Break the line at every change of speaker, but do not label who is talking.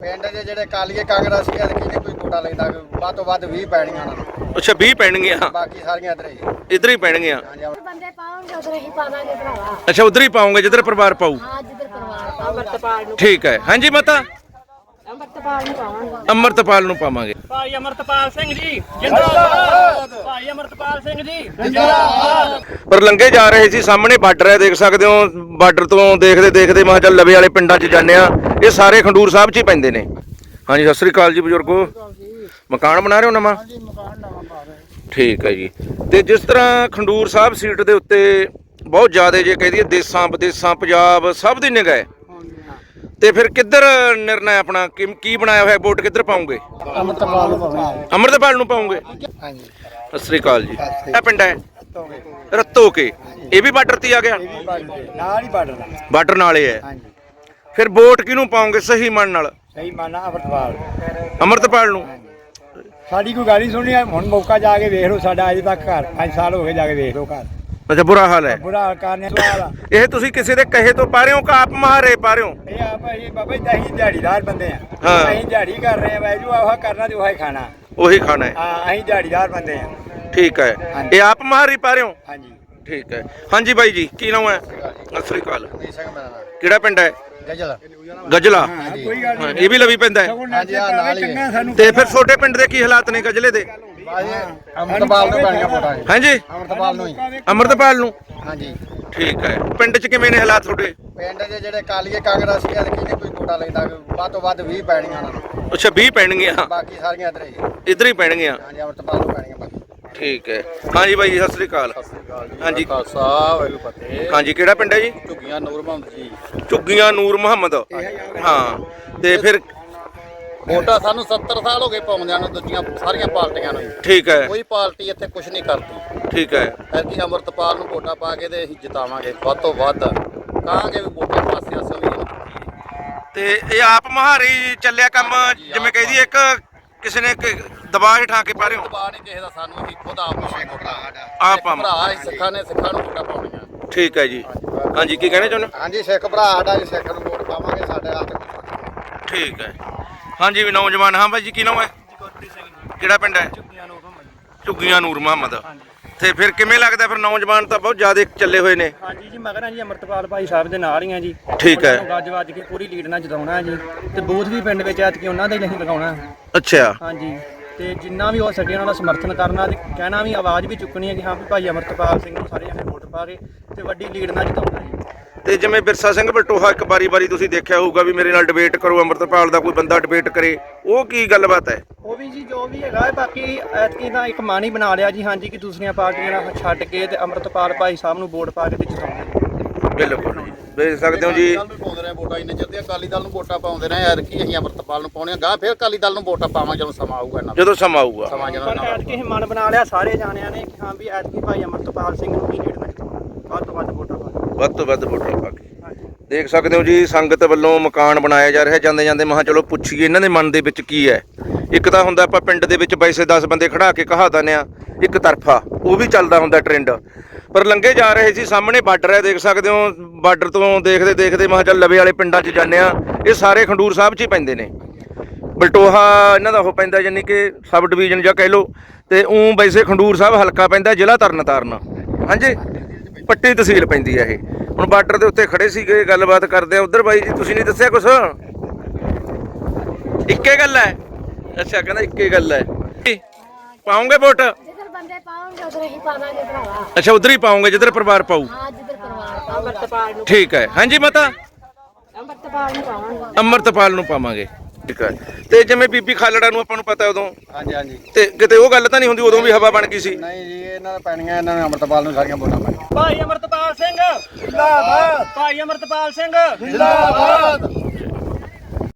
ਪਿੰਡ ਦੇ ਜਿਹੜੇ ਕਾਲੀਏ ਕਾਂਗਰਸੀ ਆ ਕਿਹਨੇ ਕੋਈ ਵੋਟਾਂ ਲੈਂਦਾ ਵੱਧ ਤੋਂ ਵੱਧ 20 ਪੈਣੀਆਂ ਉਹਨਾਂ ਨੂੰ।
ਅੱਛਾ 20 ਪੈਣਗੀਆਂ?
ਬਾਕੀ ਸਾਰੀਆਂ ਇੱਧਰ ਹੀ।
ਇਧਰ ਹੀ ਪੈਣਗੀਆਂ?
ਬੰਦੇ ਪਾਉਂਗੇ ਉਧਰ ਹੀ ਪਾਵਾਂਗੇ ਭਰਾਵਾ।
ਅੱਛਾ ਉਧਰ ਹੀ ਪਾਉਂਗੇ ਜਿੱਧਰ ਪਰਿਵਾਰ ਪਾਊ।
ਹਾਂ ਜਿੱਧਰ ਪਰਿਵਾਰ ਨੂੰ
ਠੀਕ ਹੈ। ਹਾਂਜੀ ਮਾਤਾ।
ਅੰਮ੍ਰਿਤਪਾਲ ਨੂੰ ਪਾਵਾਂਗੇ।
ਅੰਮ੍ਰਿਤਪਾਲ ਨੂੰ ਪਾਵਾਂਗੇ।
ਭਾਈ ਅਮਰਤਪਾਲ ਸਿੰਘ ਜੀ ਜਿੰਦਾਬਾਦ। ਭਾਈ ਅਮਰਤਪਾਲ ਸਿੰਘ ਜੀ ਜਿੰਦਾਬਾਦ।
ਪਰ ਲੰਘੇ ਜਾ ਰਹੇ ਸੀ ਸਾਹਮਣੇ ਬਾਰਡਰ ਹੈ ਦੇਖ ਸਕਦੇ ਹੋ ਬਾਰਡਰ ਤੋਂ ਦੇਖਦੇ ਦੇਖਦੇ ਮੈਂ ਚੱਲ ਲਵੇ ਵਾਲੇ ਪਿੰਡਾਂ 'ਚ ਜਾਂਦੇ ਆ ਇਹ ਸਾਰੇ ਖੰਡੂਰ ਸਾਹਿਬ 'ਚ ਹੀ ਪੈਂਦੇ ਨੇ। ਹਾਂਜੀ ਸਤਿ ਸ੍ਰੀ ਅਕਾਲ ਜੀ ਬਜ਼ੁਰਗੋ। ਮਕਾਨ ਬਣਾ ਰਹੇ ਹੋ ਨਵਾਂ? ਹਾਂਜੀ ਮਕਾਨ ਨਵਾਂ ਪਾ ਰਹੇ। ਠੀਕ ਹੈ ਜੀ। ਤੇ ਜਿਸ ਤਰ੍ਹਾਂ ਖੰਡੂਰ ਸਾਹਿਬ ਸੀਟ ਦੇ ਉੱਤੇ ਬਹੁਤ ਜ਼ਿਆਦਾ ਜੇ ਕਹਿ ਦਈਏ ਦੇਸਾਂ ਵਿਦੇਸਾਂ ਪੰਜਾਬ ਸਭ ਦੀ ਨਿਗਾਹ ਹੈ। ਤੇ ਫਿਰ ਕਿੱਧਰ ਨਿਰਣਾ ਆਪਣਾ? ਕੀ- ਕੀ ਬਣਾਇਆ ਹੋਇਆ ਵੋਟ ਕਿੱਧਰ ਪਾਉਂਗੇ?
ਅਮਰਤਪਾਲ ਨੂੰ ਪਾਵਾਂਗੇ।
ਅੰਮ੍ਰਿਤਪਾਲ ਨੂੰ ਪਾਉਂਗੇ?
ਹਾਂਜੀ।
ਸਤਿ ਸ੍ਰੀ ਅਕਾਲ ਜੀ। ਇਹ ਪਿੰਡ ਹੈ? ਰੱਤੋ ਕੇ ਇਹ ਵੀ ਬਾਰਡਰ ਤੇ ਹੀ ਆ ਗਿਆ?
ਨਾਲ ਹੀ ਬਾਰਡਰ
ਬਾਰਡਰ ਨਾਲੇ ਹੈ
ਹਾਂਜੀ।
ਫਿਰ ਵੋਟ ਕਿਹਨੂੰ ਪਾਉਂਗੇ ਸਹੀ ਮਨ ਨਾਲ?
ਸਹੀ ਮਾਨਾ ਅਮਰਤਪਾਲ।
ਅੰਮ੍ਰਿਤਪਾਲ ਨੂੰ?
ਸਾਡੀ ਕੋਈ ਗੱਲ ਸੁਣੀ ਹੁਣ ਮੌਕਾ ਜਾ ਕੇ ਵੇਖ ਲਓ ਸਾਡਾ ਅਜੇ ਤੱਕ ਘਰ 5 ਸਾਲ ਹੋ ਗਏ ਜਾ ਕੇ ਵੇਖ ਲਓ ਘਰ।
ਅੱਛਾ ਬੁਰਾ ਹਾਲ ਹੈ।
ਬੁਰਾ ਹਾਲ ਕਰਨੇ ਸਵਾਲ ਆ।
ਇਹ ਤੁਸੀਂ ਕਿਸੇ ਦੇ ਕਹੇ ਤੋਂ ਪਾ ਰਹੇ ਹੋ ਕਿ ਆਪ ਮਹਾਰੇ ਪਾ ਰਹੇ ਹੋ?
ਇਹ ਆ ਭਾਈ ਬਾਬਾ ਜੀ ਅਸੀਂ ਦਿਹਾੜੀਦਾਰ ਬੰਦੇ ਆ।
ਹਾਂ।
ਅਸੀਂ ਦਿਹਾੜੀ ਕਰ ਰਹੇ ਆ ਵੈਜੂ ਆਹ ਕਰਨਾ ਤੇ ਉਹ ਹੀ ਖਾਣਾ।
ਉਹੀ ਖਾਣਾ ਹੈ।
ਹਾਂ ਅਸੀਂ ਦਿਹਾੜੀਦਾਰ ਬੰਦੇ ਆ।
ਠੀਕ ਹੈ।
ਹਾਂਜੀ।
ਇਹ ਆਪ ਮਹਾਰੀ ਪਾ ਰਹੇ ਹੋ?
ਹਾਂਜੀ।
ਠੀਕ ਹੈ। ਹਾਂਜੀ ਬਾਈ ਜੀ ਕੀ ਨਾਮ ਹੈ? ਸਤਿ ਸ੍ਰੀ ਅਕਾਲ। ਕਿਹੜਾ ਪਿੰਡ ਹੈ?
ਗਜਲ।
ਗਜਲਾ।
ਕੋਈ ਗੱਲ
ਹਾਂ, ਇਹ ਵੀ ਲਵੀ ਪੈਂਦਾ ਹੈ।
ਹਾਂਜੀ ਆ ਨਾਲ ਹੀ ਹੈ।
ਸਾਨੂੰ
ਤੇ ਫਿਰ ਛੋਟੇ ਪਿੰਡ ਦੇ ਕੀ ਹਾਲਾਤ ਨੇ ਗਜਲੇ ਦੇ?
ਅਮਰਤਪਾਲ ਨੂੰ ਪੈਣੀਆਂ ਵੋਟਾਂ ਇਹ।
ਹਾਂਜੀ।
ਅਮਰਤਪਾਲ ਨੂੰ ਹੀ।
ਅੰਮ੍ਰਿਤਪਾਲ ਨੂੰ?
ਹਾਂਜੀ।
ਠੀਕ ਹੈ। ਪਿੰਡ 'ਚ ਕਿਵੇਂ ਨੇ ਹਾਲਾਤ ਤੁਹਾਡੇ?
ਪਿੰਡ ਦੇ ਜਿਹੜੇ ਕਾਲੀਏ ਕਾਂਗਰਸੀ ਆ ਕਿਹਨੇ ਕੋਈ ਵੋਟਾਂ ਲੈਂਦਾ ਵੱਧ ਤੋਂ ਵੱਧ 20 ਪੈਣੀਆਂ ਉਹਨਾਂ ਨੂੰ।
ਅੱਛਾ 20 ਪੈਣਗੀਆਂ।
ਬਾਕੀ ਸਾਰੀਆਂ ਇੱਧਰ ਹੀ।
ਇਧਰ ਹੀ ਪੈਣਗੀਆਂ।
ਹਾਂਜੀ ਅਮਰਤਪਾਲ ਨੂੰ ਪੈਣੀਆਂ ਬਾਕੀ।
ਠੀਕ ਹੈ। ਹਾਂਜੀ ਬਾਈ ਜੀ ਸਤਿ ਸ੍ਰੀ ਅਕਾਲ। ਹਾਂਜੀ।
ਖਾਲਸਾ ਵਾਹਿਗੁਰੂ ਫਤਿਹ।
ਹਾਂਜੀ ਕਿਹੜਾ ਪਿੰਡ ਹੈ ਜੀ?
ਝੁੱਗੀਆਂ ਨੂਰ ਮੁਹੰਮਦ ਜੀ।
ਝੁੱਗੀਆਂ ਨੂਰ ਮੁਹੰਮਦ। ਹਾਂ। ਤੇ ਫਿਰ
ਵੋਟਾਂ ਸਾਨੂੰ 70 ਸਾਲ ਹੋ ਗਏ ਪਾਉਂਦਿਆਂ ਨੂੰ ਦੂਜੀਆਂ ਸਾਰੀਆਂ ਪਾਰਟੀਆਂ ਨੂੰ। ਜੀ।
ਠੀਕ ਹੈ।
ਕੋਈ ਪਾਰਟੀ ਇੱਥੇ ਕੁਝ ਨਹੀਂ ਕਰਦੀ।
ਠੀਕ ਹੈ।
ਐਤਕੀ ਅਮਰਤਪਾਲ ਨੂੰ ਵੋਟਾਂ ਪਾ ਕੇ ਤੇ ਅਸੀਂ ਜਿਤਾਵਾਂਗੇ ਵੱਧ ਤੋਂ ਵੱਧ। ਕਹਾਂਗੇ ਵੀ ਵੋਟਾਂ ਪਾਸੇ ਆਸੇ ਵੀ
ਤੇ ਇਹ ਆਪ ਮਹਾਰੀ ਚੱਲਿਆ ਕੰਮ ਜਿਵੇਂ ਕਹਿ ਦਈਏ ਇੱਕ ਕਿਸੇ ਨੇ ਇੱਕ ਦਬਾਅ ਹੇਠਾਂ ਕੇ ਪਾ ਰਹੇ ਹੋ?
ਦਬਾਅ ਨਹੀਂ ਕਿਸੇ ਦਾ ਸਾਨੂੰ ਅਸੀਂ ਖੁਦ ਆਪ ਪਾਵਾਂਗੇ ਵੋਟਾਂ
ਆਪ ਪਾਵਾਂ।
ਭਰਾ ਅਸੀਂ ਸਿੱਖਾਂ ਨੇ ਸਿੱਖਾਂ ਨੂੰ ਵੋਟਾਂ ਪਾਉਣੀਆਂ।
ਠੀਕ ਹੈ ਜੀ। ਹਾਂਜੀ ਕੀ ਕਹਿਣਾ ਚਾਹੁੰਦੇ ਹੋ?
ਹਾਂਜੀ ਸਿੱਖ ਭਰਾ ਸਾਡਾ ਜੀ ਸਿੱਖ ਨੂੰ ਵੋਟ ਪਾਵਾਂਗੇ ਸਾਡੇ ਹੱਥ
ਠੀਕ ਹੈ। ਹਾਂਜੀ ਵੀ ਨੌਜਵਾਨ। ਹਾਂ ਬਾਈ ਜੀ ਕੀ ਨਾਮ ਹੈ? ਕਿਹੜਾ ਪਿੰਡ ਹੈ? ਝੁੱਗੀਆਂ ਨੂਰ ਮੁਹੰਮਦ ਤੇ ਫਿਰ ਕਿਵੇਂ ਲੱਗਦਾ ਫਿਰ ਨੌਜਵਾਨ ਤਾਂ ਬਹੁਤ ਜ਼ਿਆਦਾ ਚੱਲੇ ਹੋਏ ਨੇ?
ਹਾਂਜੀ ਜੀ ਮਗਰ ਆ ਜੀ ਅਮਰਤਪਾਲ ਭਾਈ ਸਾਹਿਬ ਦੇ ਨਾਲ ਹੀ ਆ ਜੀ।
ਠੀਕ ਹੈ।
ਗੱਜ ਵੱਜ ਕੇ ਪੂਰੀ ਲੀਡ ਨਾਲ ਜਿਤਾਉਣਾ ਹੈ ਜੀ। ਤੇ ਬੂਥ ਵੀ ਪਿੰਡ ਵਿੱਚ ਐਤਕੀ ਉਹਨਾਂ ਦਾ ਹੀ ਨਹੀਂ ਲਗਾਉਣਾ।
ਅੱਛਾ।
ਹਾਂਜੀ। ਤੇ ਜਿੰਨਾ ਵੀ ਹੋ ਸਕੇ ਉਹਨਾਂ ਦਾ ਸਮਰਥਨ ਕਰਨਾ ਤੇ ਕਹਿਣਾ ਵੀ ਆਵਾਜ਼ ਵੀ ਚੁੱਕਣੀ ਹੈ ਕਿ ਹਾਂ ਵੀ ਭਾਈ ਅਮਰਤਪਾਲ ਸਿੰਘ ਨੂੰ ਸਾਰੇ ਜਣੇ ਵੋਟ ਪਾ ਕੇ ਤੇ ਵੱਡੀ ਲੀਡ ਨਾਲ ਜਿਤਾਉਣਾ ਜੀ
ਤੇ ਜਿਵੇਂ ਬਿਰਸਾ ਸਿੰਘ ਬਟੋਹਾ ਇੱਕ ਵਾਰੀ ਵਾਰੀ ਤੁਸੀਂ ਦੇਖਿਆ ਹੋਊਗਾ ਵੀ ਮੇਰੇ ਨਾਲ ਡਿਬੇਟ ਕਰੋ ਅੰਮ੍ਰਿਤਪਾਲ ਦਾ ਕੋਈ ਬੰਦਾ ਡਿਬੇਟ ਕਰੇ ਉਹ ਕੀ ਗੱਲਬਾਤ ਹੈ?
ਉਹ ਵੀ ਜੀ ਜੋ ਵੀ ਹੈਗਾ ਹੈ ਬਾਕੀ ਐਤਕੀ ਦਾ ਇੱਕ ਮਨ ਹੀ ਬਣਾ ਲਿਆ ਜੀ ਹਾਂਜੀ ਕਿ ਦੂਸਰੀਆਂ ਪਾਰਟੀਆਂ ਨਾਲ ਛੱਡ ਕੇ ਤੇ ਅਮਰਤਪਾਲ ਭਾਈ ਸਾਹਿਬ ਨੂੰ ਵੋਟ ਪਾ ਕੇ ਤੇ ਜਿਤਾਉਣਾ
ਬਿਲਕੁਲ। ਜੀ ਦੇਖ ਸਕਦੇ ਹੋ ਜੀ।
ਅਕਾਲੀ ਦਲ ਨੂੰ ਪਾਉਂਦੇ ਰਹੇ ਵੋਟਾਂ ਇੰਨੇ ਚਿਰ ਦੇ ਅਕਾਲੀ ਦਲ ਨੂੰ ਵੋਟਾਂ ਪਾਉਂਦੇ ਰਹੇ ਯਾਰ ਕੀ ਅਸੀਂ ਅਮਰਤਪਾਲ ਨੂੰ ਪਾਉਣੀਆਂ ਗਾਂ ਫਿਰ ਅਕਾਲੀ ਦਲ ਨੂੰ ਵੋਟਾਂ ਪਾਵਾਂਗੇ ਜਦੋਂ ਸਮਾਂ ਆਊਗਾ
ਜਦੋਂ ਸਮਾਂ ਆਊਗਾ।
ਸਮਾਂ ਜਦੋਂ
ਪਰ
ਇਹਨਾਂ ਦਾ
ਐਤਕੀ ਇਹ ਮਨ ਬਣਾ ਲਿਆ ਸਾਰੇ ਜਾਣਿਆਂ ਨੇ ਕਿ ਹਾਂ ਵੀ ਐਤਕੀ ਭਾਈ ਅਮਰਤਪਾਲ ਸਿੰਘ ਨੂੰ ਹੀ ਲੀਡ ਵੱਧ ਤੋਂ ਵੱਧ ਵੋਟਾਂ
ਵੱਧ ਤੋਂ ਵੱਧ ਵੋਟਾਂ ਪਾ ਕੇ। ਦੇਖ ਸਕਦੇ ਹੋ ਜੀ, ਸੰਗਤ ਵੱਲੋਂ ਮਕਾਨ ਬਣਾਇਆ ਜਾ ਰਿਹਾ, ਜਾਂਦੇ ਜਾਂਦੇ ਮਹਾਂ ਚਲੋ ਪੁੱਛੀਏ, ਇਹਨਾਂ ਦੇ ਮਨ ਦੇ ਵਿੱਚ ਕੀ ਹੈ? ਇੱਕ ਤਾਂ ਹੁੰਦਾ ਆਪਾਂ ਪਿੰਡ ਦੇ ਵਿੱਚ ਵੈਸੇ 10 ਬੰਦੇ ਖੜਾ ਕੇ ਕਹਾ ਦਿੰਦੇ ਆ ਇੱਕ ਤਰਫਾ, ਉਹ ਵੀ ਚੱਲਦਾ ਹੁੰਦਾ ਟ੍ਰੈਂਡ ਪਰ ਲੰਘੇ ਜਾ ਰਹੇ ਸੀ, ਸਾਹਮਣੇ ਬਾਰਡਰ ਹੈ, ਦੇਖ ਸਕਦੇ ਹੋ, ਬਾਰਡਰ ਤੋਂ ਦੇਖਦੇ ਦੇਖਦੇ ਮਹਾਂ ਚੱਲ ਲਵੇ ਵਾਲੇ ਪਿੰਡਾਂ 'ਚ ਜਾਂਦੇ ਆ ਇਹ ਸਾਰੇ ਖੰਡੂਰ ਸਾਹਿਬ 'ਚ ਹੀ ਪੈਂਦੇ ਨੇ। ਬਲਟੋਹਾ ਇਹਨਾਂ ਦਾ ਉਹ ਪੈਂਦਾ, ਯਾਨੀ ਕਿ ਸਬ ਡਿਵੀਜ਼ਨ ਜਾਂ ਕਹਿ ਲਓ, ਤੇ ਉਂ ਵੈਸੇ ਖੰਡੂਰ ਸਾਹਿਬ ਹਲਕਾ ਪੈਂਦਾ ਜ਼ਿਲ੍ਹਾ ਤਰਨਤਾਰਨ। ਹਾਂਜੀ? ਪੱਟੀ ਤਹਿਸੀਲ ਪੈਂਦੀ ਹੈ ਇਹ। ਹੁਣ ਬਾਰਡਰ ਦੇ ਉੱਤੇ ਖੜੇ ਸੀਗੇ ਗੱਲਬਾਤ ਕਰਦੇ ਆ। ਉਧਰ ਬਾਈ ਜੀ ਤੁਸੀਂ ਨਹੀਂ ਦੱਸਿਆ ਕੁਛ? ਇੱਕੇ ਗੱਲ ਹੈ ਅੱਛਾ ਕਹਿੰਦਾ ਇੱਕੇ ਗੱਲ ਹੈ ਪਾਉਂਗੇ ਵੋਟ?
ਜਿੱਧਰ ਬੰਦੇ ਪਾਉਂਗੇ ਉਧਰ ਹੀ ਪਾਵਾਂਗੇ ਭਰਾਵਾ।
ਅੱਛਾ ਉਧਰ ਹੀ ਪਾਉਂਗੇ ਜਿੱਧਰ ਪਰਿਵਾਰ ਪਾਊ।
ਹਾਂ ਜਿੱਧਰ ਪਰਿਵਾਰ ਅੰਮ੍ਰਿਤਪਾਲ ਨੂੰ
ਠੀਕ ਹੈ ਹਾਂਜੀ ਮਾਤਾ?
ਅੰਮ੍ਰਿਤਪਾਲ ਨੂੰ ਪਾਵਾਂਗੇ।
ਅੰਮ੍ਰਿਤਪਾਲ ਨੂੰ ਪਾਵਾਂਗੇ। ਠੀਕ ਹੈ ਤੇ ਜਿਵੇਂ ਬੀਬੀ ਖਾਲੜਾ ਨੂੰ ਆਪਾਂ ਨੂੰ ਪਤਾ ਉਦੋਂ?
ਹਾਂਜੀ ਹਾਂਜੀ।
ਤੇ ਕਿਤੇ ਉਹ ਗੱਲ ਤਾਂ ਨਹੀਂ ਹੁੰਦੀ ਉਦੋਂ ਵੀ ਹਵਾ ਬਣ ਗਈ ਸੀ?
ਨਹੀਂ ਜੀ ਇਹਨਾਂ ਦਾ ਪੈਣੀਆਂ ਇਹਨਾਂ ਨੂੰ ਅਮਰਤਪਾਲ ਨੂੰ ਸਾਰੀਆਂ ਵੋਟਾਂ ਪੈਣੀਆਂ
ਭਾਈ ਅਮਰਤਪਾਲ ਸਿੰਘ ਜਿੰਦਾਬਾਦ। ਭਾਈ ਅਮਰਤਪਾਲ ਸਿੰਘ
ਜਿੰਦਾਬਾਦ।